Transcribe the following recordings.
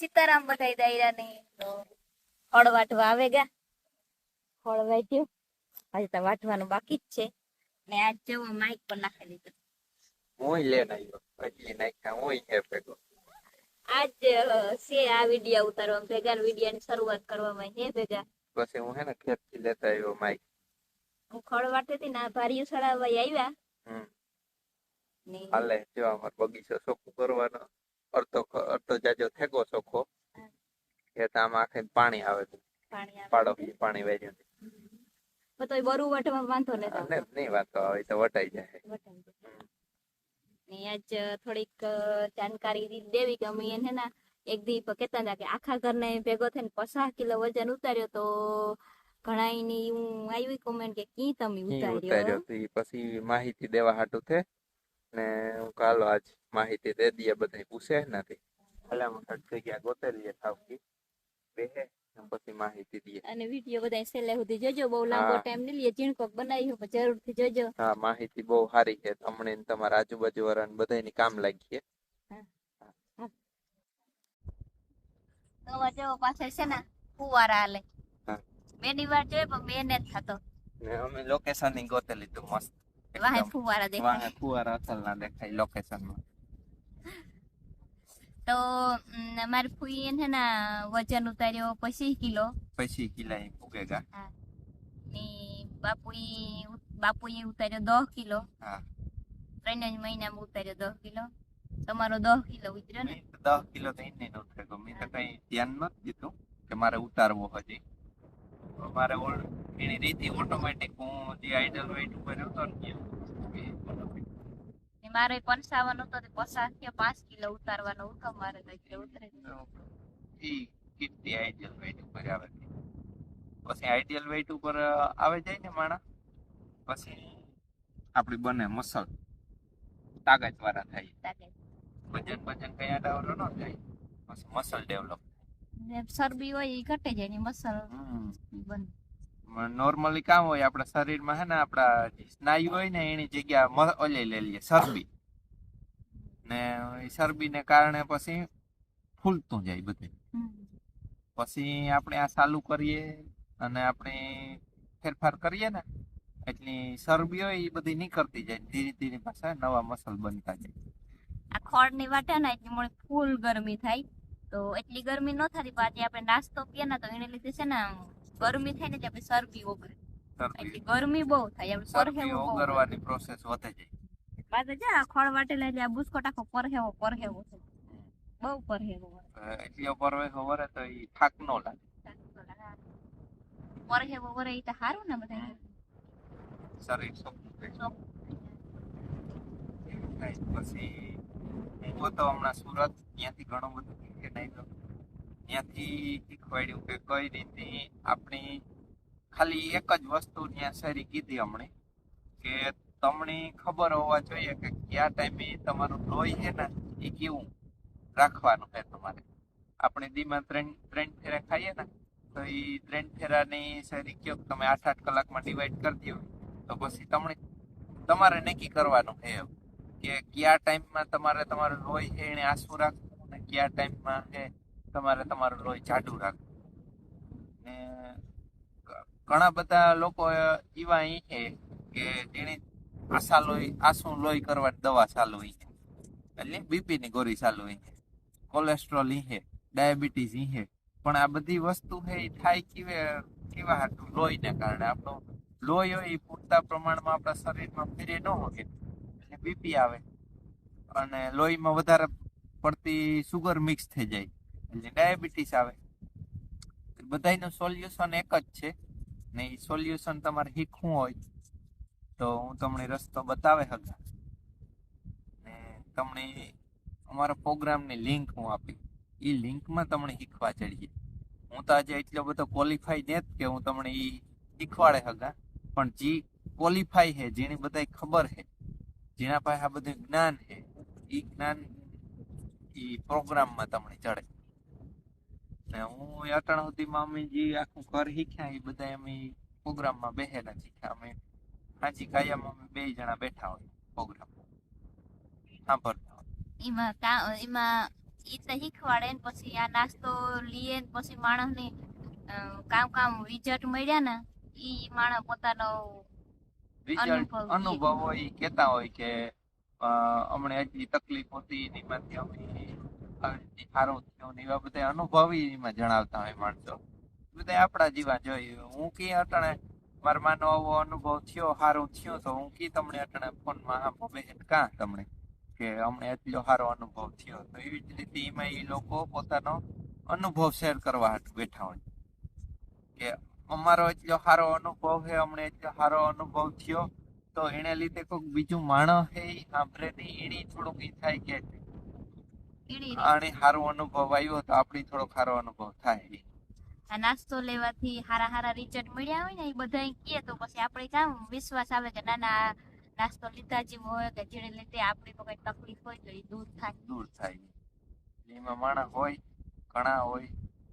સીતારામ બધા દાયરા ને તો ફળ વાટવા આવે ગયા ફળ વાટ્યું. હજી તો વાટવાનું બાકી જ છે. ને આજ જેવો માઇક પર નાખી દીધું. હું લેન આવ્યો એટલે નાખ્યા હું હે ભેગો. આજ અ, છે આ વિડિયા ઉતારવા ભેગા વિડિયા ની શરૂઆત કરવામાં હે ભેગા. પછી હું હે ને ખેતથી લેતા આવ્યો માઈક હું ખળ વાટતી હતી ને આ ભારીયું સડાવવા આવ્યા હમ. ને હાલે જો અમાર બગીચો ચોખ્ખું કરવાનો અડધો ખ- અડધો જાજો થેગો ચોખ્ખો. હા. ખેતામાં આખે પાણી આવે છે પાડો પાણી બરું વાંધો નથી નહીં આવે તો વટાઈ જાય. ને આજ થોડીક જાણકારી દેવી કે અમે એને ના એક દી કહેતા હતા કે આખા ઘરને ભેગો થઈને પચાસ કિલો વજન ઉતાર્યો તો ઘણા ની હું આવી કોમેન્ટ કે કી તમે ઉતાર્યો? તો પછી માહિતી દેવા હાટું છે. ને હું કાલો આજ માહિતી દે દઈએ બધા પૂછે નથી. ભલામણ થઈ જગ્યા ગોતેલી થાવકી બેહે પછી માહિતી દઈએ. અને વીડિયો બધા છેલ્લે સુધી જોજો બહુ લાંબો ટાઈમ નહીં લઈએ ઝીણકોક બનાવી હોય જરૂરથી જોજો. હા માહિતી બહુ સારી છે તમને તમારા આજુબાજુ વાળાને બધાયની કામ લાગી છે તો છે ને. બેની વાર જોઈએ પણ જ થતો. ને અમે લોકેશનની ગોતેલી લીધું મસ્ત. વાહે ફુવારા દેખાય વાહે ફુવારા અસલ ના દેખાય લોકેશનમાં. તો મારી ફૂઈ એને ને વજન ઉતાર્યો પચીસ કિલો. પછી કિલો ફૂગેગા ને બાપુએ બાપુએ ઉતાર્યો દસ કિલો. હા. ત્રણ જ મહિનામાં ઉતાર્યો દસ કિલો. તમારો દસ કિલો ઉતર્યો ને? દસ કિલો તો એને થયો મેં તો કઈ ધ્યાન નથી દીધું કે મારે ઉતારવો હજી. મારે એની રીતે ઓટોમેટિક હું જે આઈડલ વેઇટ ઉપર હતો ને. ને મારે પંચાવન હતો તે પચાસ કે પાંચ કિલો ઉતારવાનો હતો મારે તો એટલે ઉતરે ઈ કેટલી આઈડિયલ વેઇટ ઉપર આવે પછી આઈડિયલ વેઇટ ઉપર આવે જાય ને માણસ? પછી આપણી બને મસલ. તાકાત વાળા થાય. વજન વજન કઈ આડાવડો ન જાય પછી મસલ ડેવલપ ને ચરબી હોય એ ઘટે જાય ને મસલ બને. નોર્મલી કામ હોય, આપણા શરીરમાં હે ને, આપણા સ્નાયુ હોય ને, એની જગ્યા ઓલે લઈ લઈએ ચરબી ને એ ચરબીને કારણે પછી ફૂલતું જાય બધું. પછી આપણે આ ચાલુ કરીએ અને આપણે ફેરફાર કરીએ ને, એટલી ચરબી હોય, એ બધી નીકળતી જાય. ધીરે ધીરે પાછા નવા મસલ બનતા જાય. આ ખોળની વાટે ને એટલે મને ફૂલ ગરમી થાય. તો એટલી ગરમી ન થતી આજે આપણે નાસ્તો પીએ ને, તો એને લીધે છે ને ગરમી થાય ને એટલે આપણે શરદી ઓગળે. ચરબી ગરમી બહુ થાય આપણે પરહેવો ઓગળવાની પ્રોસેસ વધે જાય પાછો જા આ ખોળ વાટેલા એટલે આ બુસ્કોટ આખો પરહેવો પરહેવો છે. બહુ પરહેવો એટલે એટલી પરવે વરે તો એ થાક ન લાગે. પરહેવો વરે ઈ તો સારું ને બધા શરીર થાય. પછી હું તો હમણાં સુરત ત્યાંથી ઘણું બધું શીખીને આવ્યો ત્યાંથી શીખવાડ્યું કે કઈ રીતે આપણી ખાલી એક જ વસ્તુ ત્યાં સારી કીધી હમણે કે તમને ખબર હોવા જોઈએ કે કયા ટાઈમે તમારું લોહી છે ને, એ કેવું રાખવાનું છે તમારે. આપણે દીમાં ત્રણ ત્રણ ફેરા ખાઈએ ને, તો એ ત્રણ ફેરાની સારી કયો તમે આઠ આઠ કલાકમાં ડિવાઈડ કરી દો, તો પછી તમને, તમારે નક્કી કરવાનું છે કે કયા ટાઈમમાં તમારે તમારું લોહી છે એને આંસુ રાખવું અને કયા ટાઈમમાં છે તમારે તમારું લોહી જાડું રાખવું. ને ઘણા બધા લોકો એવા અહીં છે કે જેને આશા લોહી આસુ લોહી કરવાની દવા ચાલુ હોય છે. એટલે બીપી ની ગોળી ચાલુ હોય છે. કોલેસ્ટ્રોલ છે, ડાયાબિટીસ છે. પણ આ બધી વસ્તુ છે એ થાય કેવે, કેવા હાટું લોહીને કારણે. આપણો લોહી હોય એ પૂરતા પ્રમાણમાં આપણા શરીરમાં ફેરે ન હોય એટલે બીપી આવે. અને લોહીમાં વધારે પડતી સુગર મિક્સ થઈ જાય. એટલે ડાયાબિટીસ આવે. બધાયનું સોલ્યુશન એક જ છે. ને એ સોલ્યુશન તમારે શીખવું હોય તો હું તમને રસ્તો બતાવે હગા. ને તમને અમારા પ્રોગ્રામની લિંક હું આપી. એ લિંકમાં તમને શીખવા ચડીએ. હું તો આજે એટલો બધો ક્વોલિફાઈ નથી કે હું તમને એ શીખવાડે હગા. પણ જે ક્વોલિફાઈ છે જેને બધા ખબર છે જેના પાસે આ બધું જ્ઞાન છે એ જ્ઞાન એ પ્રોગ્રામમાં તમને ચડે. ને હું અટણ સુધીમાં અમે જે આખું ઘર શીખ્યા એ બધા અમે પ્રોગ્રામમાં બેહેલા શીખ્યા. અમે હાજી કાયમ અમે બે જણા બેઠા હોય પ્રોગ્રામ. સાંભળતા હોય. એમાં કા એમાં તો શીખવાડે ને પછી આ નાસ્તો લીએ ને પછી માણસને કામ કામ રિઝલ્ટ મળ્યા ને એ માણસ પોતાનો રિઝલ્ટ અનુભવ હોય ઈ કહેતા હોય કે હમણાં અમને આટલી તકલીફ હતી એમાંથી અમે આવી રીતે થયું ને એવા બધા અનુભવી એમાં જણાવતા હોય માણસો. બધા આપણા જીવા જોઈએ હું કી અટણે મારા માનો આવો અનુભવ થયો સારું થયું, તો હું કી તમને અટણે ફોનમાં આમ બેહીને કાં તમને કે અમને એટલો સારો અનુભવ થયો. તો એવી જ રીતે એમાં એ લોકો પોતાનો અનુભવ શેર કરવા બેઠા હોય. કે અમારો એટલો સારો અનુભવ છે અમને એટલો સારો અનુભવ થયો, તો એને લીધે કોઈક બીજું માણસ હે સાંભળે નહીં એની થોડુંક એ થાય કે આને સારો અનુભવ આવ્યો તો આપણી થોડો સારો અનુભવ થાય. આ નાસ્તો લેવાથી હારા હારા રિઝલ્ટ મળ્યા હોય ને એ બધા કહે તો પછી આપણે કામ વિશ્વાસ આવે કે ના ના નાસ્તો લીધા જેવો હોય કે જેને લીધે આપણી તો કઈ તકલીફ હોય તો એ દૂર થાય. દૂર થાય. એમાં માણસ હોય ઘણા હોય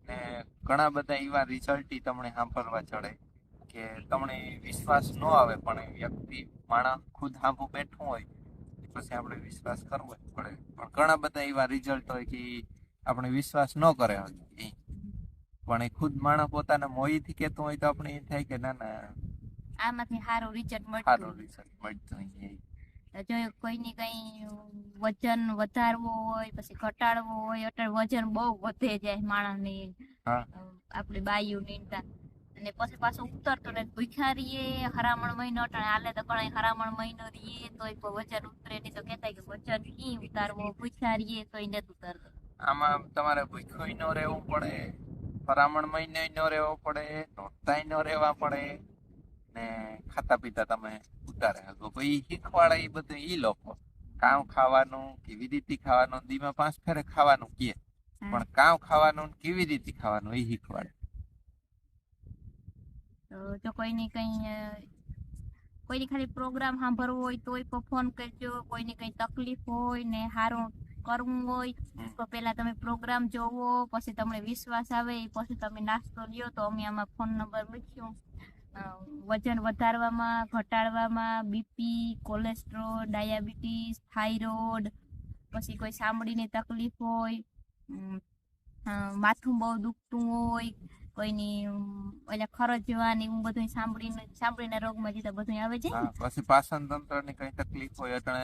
ને ઘણા બધા એવા રિઝલ્ટ તમને સાંભળવા ચડે કે તમને વિશ્વાસ ન આવે પણ વ્યક્તિ માણસ ખુદ સાંભું બેઠું હોય પછી આપણે વિશ્વાસ કરવો જ પડે પણ ઘણા બધા એવા રિઝલ્ટ હોય કે આપણે વિશ્વાસ ન કરે. પણ એ ખુદ માણસ પોતાના મોહીથી કહેતું હોય તો આપણે એ થાય કે ના ના આમાંથી સારું રિઝલ્ટ મળતું સારું. રિઝલ્ટ મળતું જો કોઈની કઈ વજન વધારવું હોય પછી ઘટાડવું હોય એટલે વજન બહુ વધે જાય માણસની. આપણી બાયુ નીંદતા અને પછી પાછું ઉતરતો ને ભૂખ્યારીએ હરામણ મહિનો અટાણે હાલે તો ઘણા હરામણ મહિનો તોય પણ વજન ઉતરે નહીં. તો કહેતા કે વજન ઈ ઉતારવો ભૂખ્યા રહીએ તોય નથી ઉતરતો. આમાં તમારે ભૂખ્યું ન રહેવું પડે હરામણ મહિને ન રહેવો પડે નોરતાય ન રહેવા પડે ને ખાતા પીતા તમે ઉતારે. શકો પછી શીખવાડે એ બધું ઈ લોકો. કામ ખાવાનું કેવી રીતે ખાવાનું? દીમાં પાંચ ફેરે ખાવાનું કે. પણ કામ ખાવાનું કેવી રીતે ખાવાનું? એ શીખવાડે. તો જો કોઈની કંઈ કોઈને ખાલી પ્રોગ્રામ સાંભળવો હોય તોય ફોન કરજો. કોઈની કંઈ તકલીફ હોય ને સારું કરવું હોય તો પેલા તમે પ્રોગ્રામ જોવો પછી તમને વિશ્વાસ આવે પછી તમે નાસ્તો લ્યો તો અમે આમાં ફોન નંબર મૂક્યો. વજન વધારવામાં ઘટાડવામાં બીપી કોલેસ્ટ્રોલ ડાયાબિટીસ થાઇરોઇડ પછી કોઈ ચામડીની તકલીફ હોય માથું બહુ દુખતું હોય કોઈની ઉમ, ઓલા ખરજવા ને એવું બધું સાંભળીને સાંભળીને રોગમાં જીતા બધું આવે છે હા પછી પાચન તંત્રની કઈ તકલીફ હોય અટણે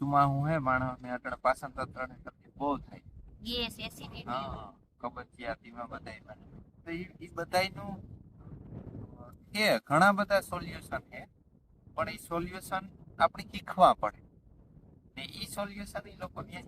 સુમાહું હે માણસ ને અટણે પાચન તંત્રની તકલીફ બહુ થાય. ગેસ એસિડિટી હા કબજિયાત એમાં બધાયમાં તો ઈ બધાયનું છે ઘણા બધા સોલ્યુશન છે પણ એ સોલ્યુશન આપણે શીખવા પડે. ને એ સોલ્યુશન એ લોકો ત્યાં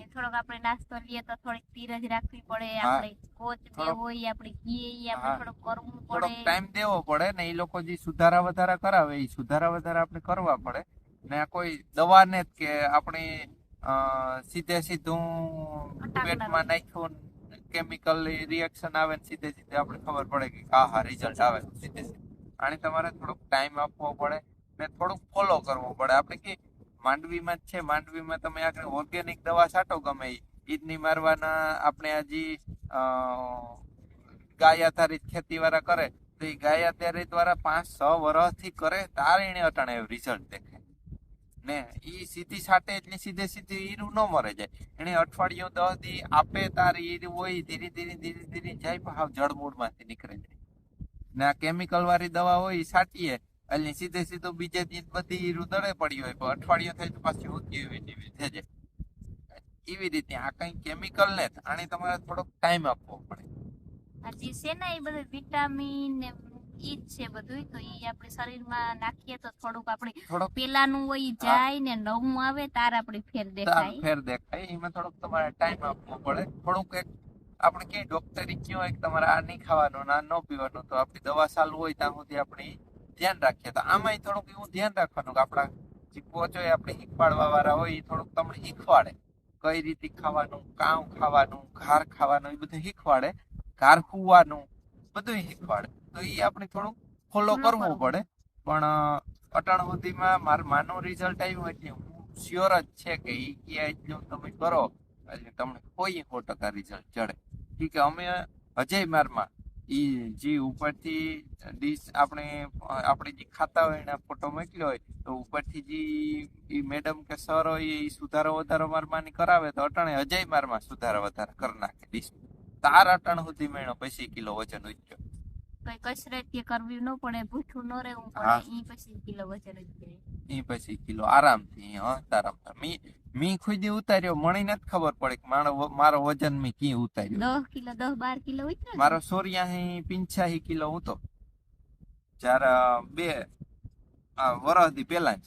શીખવાડે થોડોક આપણે નાસ્તો લઈએ તો થોડીક ધીરજ રાખવી પડે આપણે કોચ બે હોય આપણે કીએ આપણે હા. થોડુંક કરવું થોડોક ટાઈમ દેવો પડે ને એ લોકો જે સુધારા વધારા કરાવે એ સુધારા વધારા આપણે કરવા પડે. ને આ કોઈ દવા ને જ કે આપણે સીધે સીધું પેટમાં નાખ્યું કેમિકલ રિએક્શન આવે ને સીધે સીધે આપણે ખબર પડે કે હા હા રિઝલ્ટ આવે. સીધે સીધે. આને તમારે થોડોક ટાઈમ આપવો પડે ને થોડુંક ફોલો કરવો પડે. આપણે કે માંડવીમાં જ છે. માંડવીમાં તમે આગળ ઓર્ગેનિક દવા છાંટો ગમે ઈદની મારવાના આપણે હજી ગાય આધારિત ખેતી વાળા કરે, તો એ ગાય આધારિત વાળા પાંચ છ વર્ષથી કરે, તારે એને અટાણે રિઝલ્ટ દેખાય. ને એ સીધી સાટે એટલે સીધે સીધી ઈરું ન મરે જાય. એને અઠવાડિયું દસ દી આપે, તારે ઈરું હોય, ધીરે ધીરે ધીરે ધીરે જાય, પણ હાવ જળમૂળમાંથી નીકળે જાય. ને આ કેમિકલ વાળી દવા હોય એ છાંટીએ એટલે સીધે સીધું બીજા દિન બધી ઈરું દળે પડી હોય પણ અઠવાડિયું થાય તો પાછી એવી ને એવી થઈ એવી રીતે આ કઈ કેમિકલ ને આને તમારે થોડોક ટાઈમ આપવો પડે. આ જે છે ને એ બધું વિટામિન ને ઈ જ છે બધું તો ઈ આપણે શરીરમાં નાખીએ તો થોડુંક આપણે પેલાનું હોય જાય ને નવું આવે તાર આપણે ફેર દેખાય. ફેર દેખાય એમાં થોડોક તમારે ટાઈમ આપવો પડે. થોડુંક એક આપણે ક્યાંય ડોક્ટરી કયો હોય કે તમારે આ નહીં ખાવાનું ના ન પીવાનું તો આપણી દવા ચાલુ હોય ત્યાં સુધી આપણે ધ્યાન રાખીએ. તો આમાંય થોડુંક એવું ધ્યાન રાખવાનું કે આપણા જે કોચ હોય આપણે શીખવાડવા વાળા હોય એ થોડુંક તમને શીખવાડે. કઈ રીતે ખાવાનું કામ ખાવાનું ઘાર ખાવાનું એ બધું શીખવાડે. ઘાર ખુવાનું બધું શીખવાડે. તો એ આપણે થોડુંક ફોલો કરવું. પડે. પણ અટાણ સુધીમાં મારું માનું રિઝલ્ટ આવ્યું એટલે હું શ્યોર જ છે કે એ ક્યાંય તમે કરો એટલે તમને કોઈ સો ટકા રિઝલ્ટ ચડે. ઠીક અમે અજય મારમાં ઈ જે ઉપરથી ડીશ આપણે આપણે જે ખાતા હોય એના ફોટો મોકલ્યો હોય તો ઉપરથી જે એ મેડમ કે સર હોય એ સુધારો વધારો મારમાની કરાવે તો અટાણે અજય મારમાં સુધારો વધારો કરી નાખે ડીશ. તાર અટાણ સુધી મેળો પછી કિલો વજન ઉચ્યો કઈ કસરત કે કરવી ન પડે ભૂઠું ન રહેવું પડે એ પછી કિલો વજન ઉતરે એ પછી કિલો આરામથી હા તારામ. મી મી ખુદી ઉતાર્યો મણી નથી ખબર પડે કે મારો મારો વજન મી કી ઉતાર્યો. 10 કિલો 10 12 કિલો ઉતર્યો મારો મારો સોરિયાહી પિંચાહી કિલો હતો. જ્યારે બે આ વરસથી પેલા જ.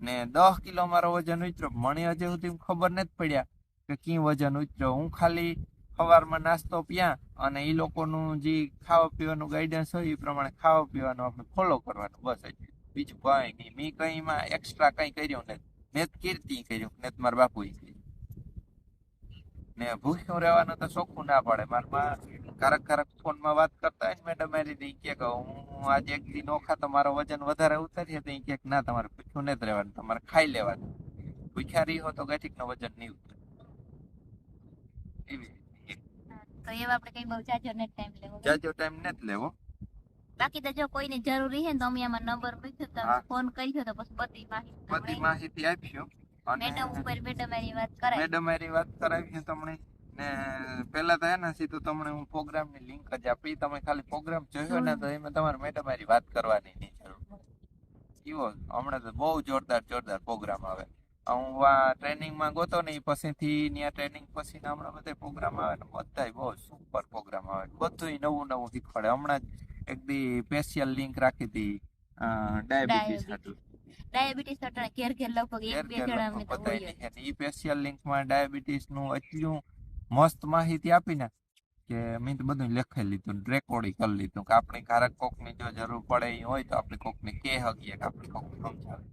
ને દસ કિલો મારો વજન ઉતર્યો. મણી હજી સુધી ખબર નથી પડ્યા કે કી વજન ઉતર્યો. હું ખાલી સવારમાં નાસ્તો પ્યા અને એ લોકોનું જે ખાવા પીવાનું ગાઈડન્સ હોય એ પ્રમાણે ખાવા પીવાનું આપણે ફોલો કરવાનું. બસ બીજું કઈ નહીં. મેં કઈ માં એક્સ્ટ્રા કઈ કર્યું નથી. મેં કીર્તિ કર્યું ને માર બાપુએ કર્યું ને ભૂખ્યું રહેવાનું તો ચોખ્ખું ના પડે. મારા કારક કારક ફોનમાં વાત કરતા હોય મેડમ મારી દઈ કે હું આજે એક દી ઓખા તો મારો વજન વધારે ઉતારીએ તો કે ના તમારે ભૂખ્યું નથી રહેવાનું તમારે ખાઈ લેવાનું. ભૂખ્યા રહી હો તો ગઠીક નો વજન નહીં ઉતરે. એવી. તો એવા આપણે કઈ બહુ જાજો ને ટાઈમ લેવો. જાજો ટાઈમ નથી લેવો. બાકી તો જો કોઈને જરૂરી હે તો અમે આમાં નંબર મૂક્યો તો ફોન કર્યો તો પછી બધી માહિતી બધી માહિતી આપશું મેડમ ઉપર મેડમ મારી વાત કરાય. મેડમ મારી વાત કરાવી છે તમને. ને પહેલા તો એના સીધું તમને હું પ્રોગ્રામની લિંક જ આપી. તમે ખાલી પ્રોગ્રામ જોયો ને તો એમાં તમારે મેડમ મારી વાત કરવાની નહીં જરૂર. એવો હમણાં તો બહુ જોરદાર જોરદાર પ્રોગ્રામ આવે. હું આ ટ્રેનિંગમાં ગોતો ને પછીથી ત્યાં ટ્રેનિંગ પછી હમણાં બધા પ્રોગ્રામ આવે ને બધા બહુ સુપર પ્રોગ્રામ આવે. બધું નવું નવું શીખવાડે. હમણાં જ એક દી સ્પેશિયલ લિંક રાખી હતી ડાયાબિટીસ હતું ડાયાબિટીસ અટાણે ઘેર ઘેર લગભગ એક બે જણા અમે તો હોય ઈ સ્પેશિયલ લિંકમાં ડાયાબિટીસનું એટલું મસ્ત માહિતી આપી કે મેં તો બધું લખાઈ લીધું રેકોર્ડિંગ કરી લીધું કે આપણે કારક કોકની જો જરૂર પડે હોય તો આપણે કોક ને કે હકીએ કે આપણે કોક સમજાવે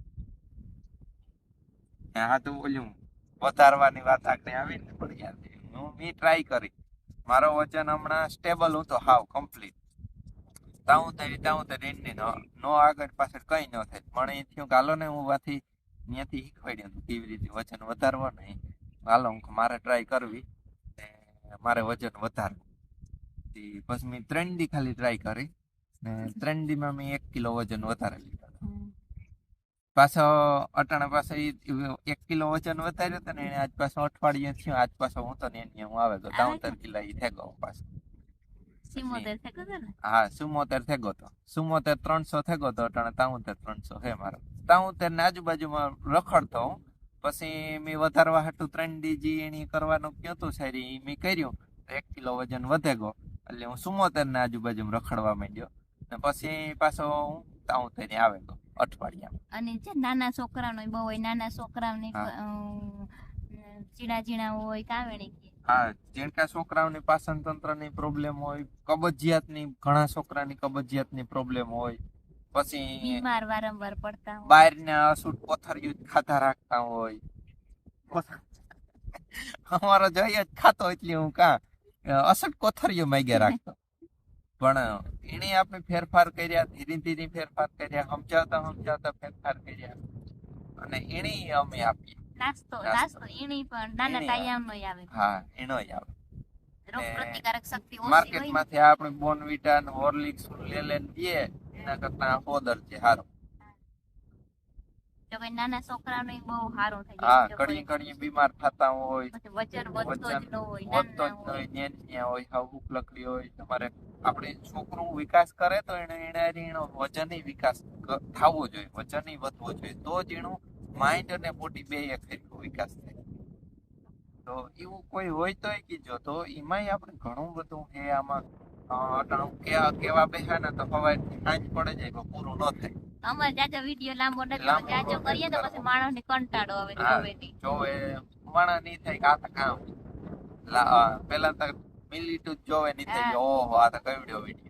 આ તો ઓલું વધારવાની વાત આગળ આવી ને પણ યાર હું મેં ટ્રાય કરી. મારો વજન હમણાં સ્ટેબલ હું તો હાવ કમ્પ્લીટ તાઉં તરી તાઉં તરી એની નો નો આગળ પાછળ કઈ ન થાય. પણ એ થયું ગાલો ને હું વાથી ત્યાંથી શીખવાડ્યું હતું કેવી રીતે વજન વધારવા નહીં હાલો હું મારે ટ્રાય કરવી ને મારે વજન વધારવું. પછી મેં ત્રણ દી ખાલી ટ્રાય કરી ને ત્રણ દીમાં મેં એક કિલો વજન વધારે લીધો. પાછો અટાણા પાસે એક કિલો વજન વધાર્યો હતો ને એને આજ પાછો અઠવાડિયે થયું આજ પાછો હું તો ને એની હું આવે તો આવે તર કિલા ઈ થઈ ગયો પાછો સિમોતેર થઈ ગયો ને હા સુમોતેર થઈ ગયો તો. સુમોતેર ત્રણસો થઈ ગયો તો અટાણે તાઉતેર ત્રણસો હે મારો. તાઉતેર ને આજુબાજુમાં રખડતો હું. પછી મેં વધારવા હાટું ત્રણ ડીજી એની કરવાનું કયું હતું સારી મેં કર્યું. તો એક કિલો વજન વધે ગયો. એટલે હું સુમોતેર ને આજુબાજુમાં રખડવા માંડ્યો. ને પછી પાછો હું તાઉતેર આવે ગયો અઠવાડિયામાં. અને જે નાના છોકરાનો બહુ હોય નાના છોકરાઓને ચીડા ઝીણા હોય કાવેણી હા જેણકા છોકરાઓની પાચન તંત્રની પ્રોબ્લેમ હોય કબજિયાતની ઘણા છોકરાની કબજિયાતની પ્રોબ્લેમ હોય પછી બીમાર વારંવાર પડતા હોય. બહારના અસૂટ કોથળિયું જ ખાતા રાખતા હોય. અમારો જોઈએ જ ખાતો એટલે હું કા અસટ કોથળિયું માગ્યા રાખતો. પણ એને આપણે ફેરફાર કર્યા ધીરે ધીરે ફેરફાર કર્યા સમજાવતા સમજાવતા ફેરફાર કર્યા. અને એને અમે આપીએ. નાસ્તો નાસ્તો. એની પણ નાના એની નો આવે. હા એનો આવે. રોગ પ્રતિકારક શક્તિ ઓછી હોય. ને. આપણે બોર્નવિટા ને હોર્લિક્સ લે લે દઈએ એના કરતા હોદર છે હારો. જો કઈ નાના છોકરાનો બહુ સારું થઈ હા કડી કડી બીમાર થતા હોય વજન વધતો જ ન હોય વધતો જ નાના હોય હોય. નેન ન્યા હોય હાવ ભૂખ લકડી હોય તમારે આપણે છોકરું વિકાસ કરે તો એને એને એનો વજન વિકાસ થવો જોઈએ વજન વધવો જોઈએ તો જ એનું માઇન્ડ અને બોડી બે એક વિકાસ થાય. તો એવું કોઈ હોય તો કીજો તો એમાંય આપણે ઘણું બધું હે આમાં અટાણું કેવા કેવા બેહા ને તો હવે સાંજ પડે જાય પૂરું ન થાય. અમારે જાજો વીડિયો લાંબો નથી જાજો કરીએ તો પછી માણસ ને કંટાળો આવે જોવે નહીં. નહીં થાય કે આ તો કામ. પેલા તો મિલિટું જોવે નહીં થાય ઓહો આ તો કવડ્યો વીડિયો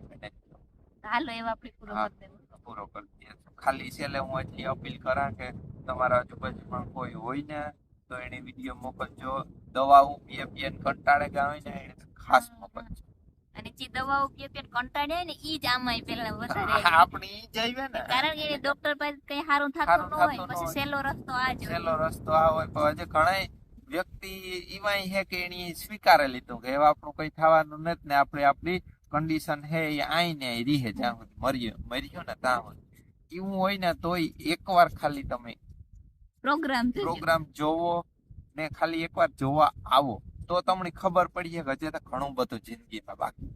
હાલો એવા આપણે પૂરો કરી દેવું પૂરો કરી દઈએ. ખાલી છેલ્લે હું એટલી અપીલ કરા કે તમારા આજુબાજુમાં કોઈ હોય ને તો એને વીડિયો મોકલજો. દવાઓ પીએ પીએ કંટાળે ગયા હોય ને એને ખાસ મોકલજો. અને જે દવાઓ પેટ કંટાળે ને ઈ જ આમાંય પેલા વધારે આપણે ઈ જઈએ ને. કારણ કે ડોક્ટર પાસે કઈ સારું થતું ન હોય પછી સેલો રસ્તો આ જ. છેલ્લો રસ્તો આ હોય પણ આજે ઘણાય વ્યક્તિ એવાય હે કે એની સ્વીકારે લીધું કે હવે આપણું કઈ થવાનું નથી ને આપણે આપણી કન્ડિશન હે એ આઈને આઈ રીહે જ્યાં મર્યો મર્યો ને ત્યાં એવું હોય ને તોય એકવાર ખાલી તમે પ્રોગ્રામ પ્રોગ્રામ જોવો ને ખાલી એકવાર જોવા આવો તો તમને ખબર પડી કે હજી તો ઘણું બધું જિંદગીમાં બાકી.